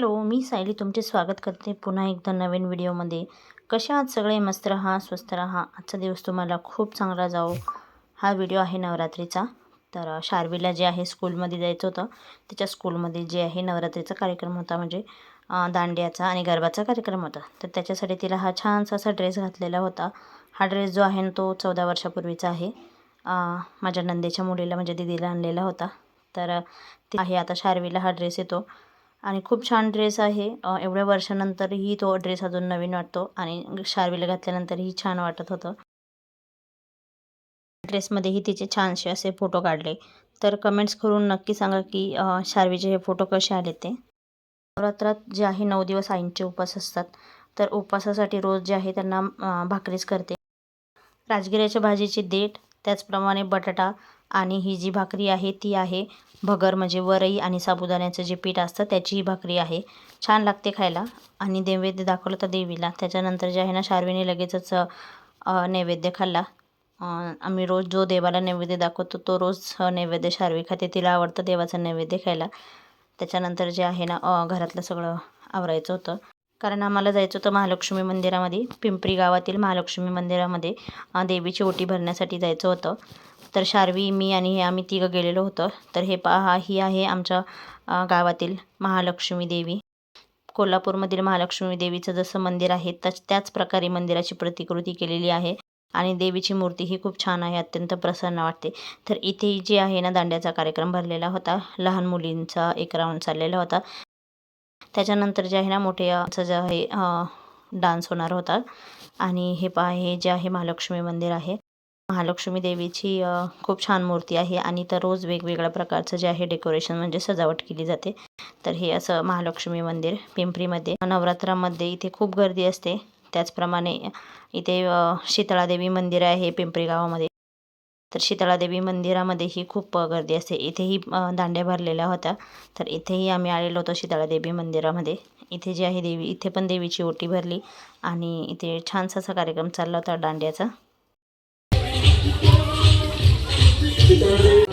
Hello मी सायली तुमचे स्वागत करते पुन्हा एकदा नवीन व्हिडिओमध्ये. कशा आहात सगळे? मस्त राहा स्वस्त राहा. आजचा दिवस तुम्हाला खूप चांगला जाओ हा व्हिडिओ आहे नवरात्रीचा. तर शार्वीला जे आहे स्कूलमध्ये जायचं होतं. तिच्या स्कूलमध्ये जे आहे नवरात्रीचा कार्यक्रम होता. म्हणजे दांड्याचा दांडियाचा आणि गरबाचा कार्यक्रम होता. तर त्याच्यासाठी तिला हा छानसा असा ड्रेस घातलेला होता. हा ड्रेस जो आहे ना तो चौदा वर्षापूर्वीचा आहे. माझ्या नंदेच्या मुलीला म्हणजे दिदीला आणलेला होता. तर ते आहे. आता शार्वीला हा ड्रेस येतो. आणि खूप छान ड्रेस आहे. एवढ्या वर्षानंतरही तो ड्रेस अजून नवीन वाटतो आणि शार्वीला घातल्यानंतरही छान वाटत होतं. ड्रेसमध्येही तिचे छानसे असे फोटो काढले. तर कमेंट्स करून नक्की सांगा की शारवीचे शार्वीचे हे फोटो कसे आले ते? नवरात्रात जे आहे नऊ दिवस आईंचे उपवास असतात. तर उपवासासाठी रोज जे आहे त्यांना भाकरीच करते. राजगिऱ्याच्या भाजीची देठ त्याचप्रमाणे बटाटा आणि ही जी भाकरी आहे ती आहे भगर म्हणजे वरई आणि साबुदाण्याचं जे पीठ असतं त्याची ही भाकरी आहे. छान लागते खायला. आणि नैवेद्य दाखवलं तर देवीला. त्याच्यानंतर जे आहे ना शार्वीने लगेचच नैवेद्य खाल्ला. आम्ही रोज जो देवाला नैवेद्य दाखवतो तो रोज नैवेद्य शार्वी खाते. तिला आवडतं देवाचं नैवेद्य खायला. त्याच्यानंतर जे आहे ना घरातलं सगळं आवरायचं होतं. कारण आम्हाला जायचं होतं महालक्ष्मी मंदिरामध्ये. पिंपरी गावातील महालक्ष्मी मंदिरामध्ये देवीची ओटी भरण्यासाठी जायचं होतं. तर शार्वी मी आणि हे आम्ही तिघं गेलेलो होतो. तर हे पहा ही आहे आमच्या गावातील महालक्ष्मी देवी. कोल्हापूरमधील महालक्ष्मी देवीचं जसं मंदिर आहे तच त्याच प्रकारे मंदिराची प्रतिकृती केलेली आहे. आणि देवीची मूर्ती ही खूप छान आहे अत्यंत प्रसन्न वाटते. तर इथे जे आहे ना दांड्याचा कार्यक्रम भरलेला होता. लहान मुलींचा एक राऊंड चाललेला होता. त्याच्यानंतर जे आहे ना मोठे असं जे आहे डान्स होणार होता. आणि हे पहा हे जे आहे महालक्ष्मी मंदिर आहे. महालक्ष्मी देवीची खूप छान मूर्ती आहे आणि तर रोज वेगवेगळ्या प्रकारचं जे आहे डेकोरेशन म्हणजे सजावट केली जाते. तर हे असं महालक्ष्मी मंदिर पिंपरीमध्ये. नवरात्रामध्ये इथे खूप गर्दी असते. त्याचप्रमाणे इथे शीतळादेवी मंदिर आहे पिंपरी गावामध्ये. तर शीतळादेवी मंदिरामध्येही खूप गर्दी असते. इथेही दांड्या भरलेल्या होत्या. तर इथेही आम्ही आलेलो होतो शीतळादेवी मंदिरामध्ये. इथे जी आहे देवी इथे पण देवीची ओटी भरली आणि इथे छानसा असा कार्यक्रम चालला होता दांड्याचा. चित्रालय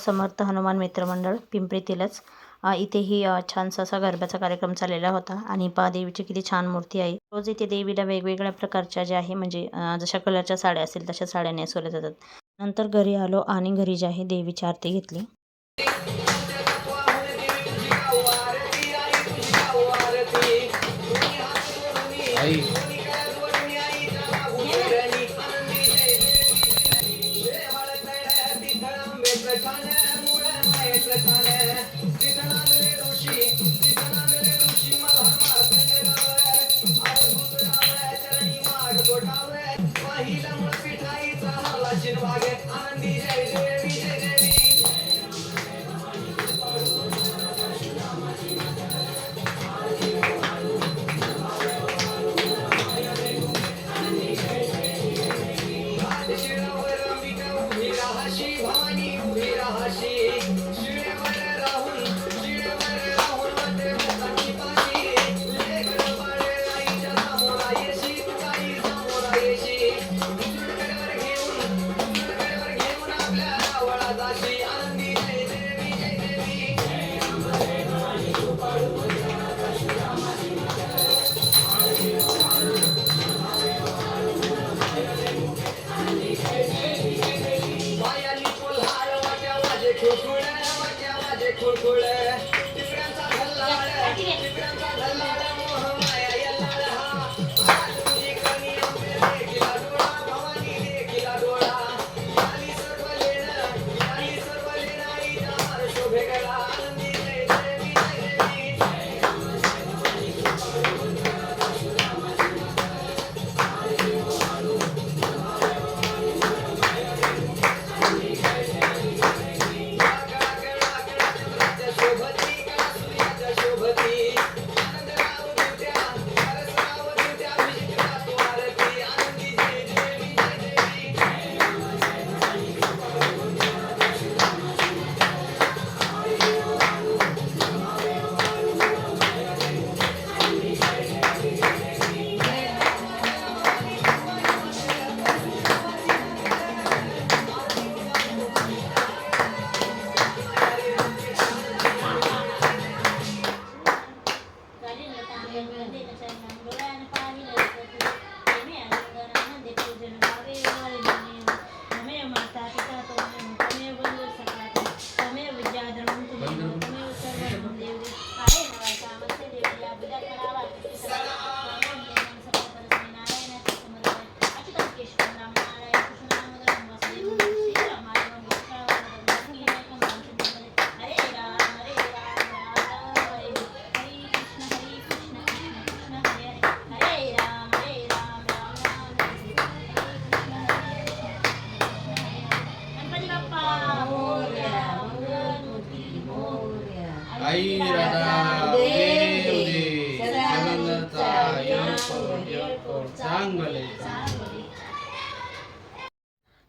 समर्थ हनुमान मित्रमंडळ पिंपरीतीलच. इथेही छानसा असा गरब्याचा कार्यक्रम चाललेला होता आणि पहा देवीची किती छान मूर्ती आहे. रोज इथे देवीला वेगवेगळ्या प्रकारच्या ज्या आहे म्हणजे जशा कलरच्या साड्या असतील तशा साड्या नेसवल्या जातात. नंतर घरी आलो आणि घरी जे आहे देवीची आरती घेतली. Aí. வாயன் ஆண்டிலே தேவி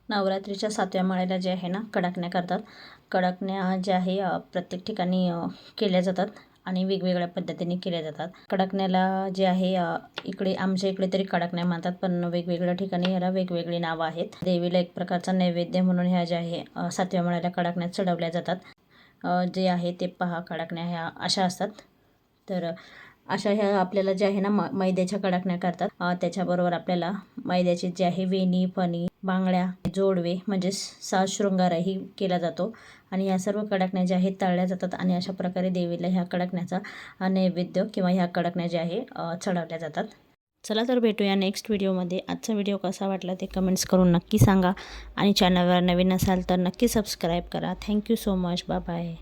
नवरात्रीच्या सातव्या माळ्याला जे आहे ना कडाकण्या करतात. कडाकण्या ज्या आहे प्रत्येक ठिकाणी केल्या जातात आणि वेगवेगळ्या पद्धतीने केल्या जातात. कडाकण्याला जे आहे इकडे आमच्या इकडे तरी कडाकण्या मानतात पण वेगवेगळ्या ठिकाणी याला वेगवेगळी नावं आहेत. देवीला एक प्रकारचा नैवेद्य म्हणून ह्या ज्या आहे सातव्या माळ्याला कडाकण्यात चढवल्या जातात. जे आहे ते पहा कडाकण्या ह्या अशा असतात. तर अशा ह्या आपल्याला जे आहे ना म मैद्याच्या कडाकण्या करतात. त्याच्याबरोबर आपल्याला मैद्याची जे आहे वेणी फणी बांगड्या जोडवे म्हणजे साज शृंगारही केला जातो. आणि या सर्व कडकण्या ज्या आहेत तळल्या जातात आणि अशा प्रकारे देवीला ह्या कडकण्याचा नैवेद्य किंवा ह्या कडकण्या ज्या आहे चढवल्या जातात. चला तर भेटूया नेक्स्ट व्हिडिओमध्ये आजचा व्हिडिओ कसा वाटला ते कमेंट्स करून नक्की सांगा. आणि चॅनलवर नवीन असाल तर नक्की सबस्क्राईब करा. Thank you so much bye bye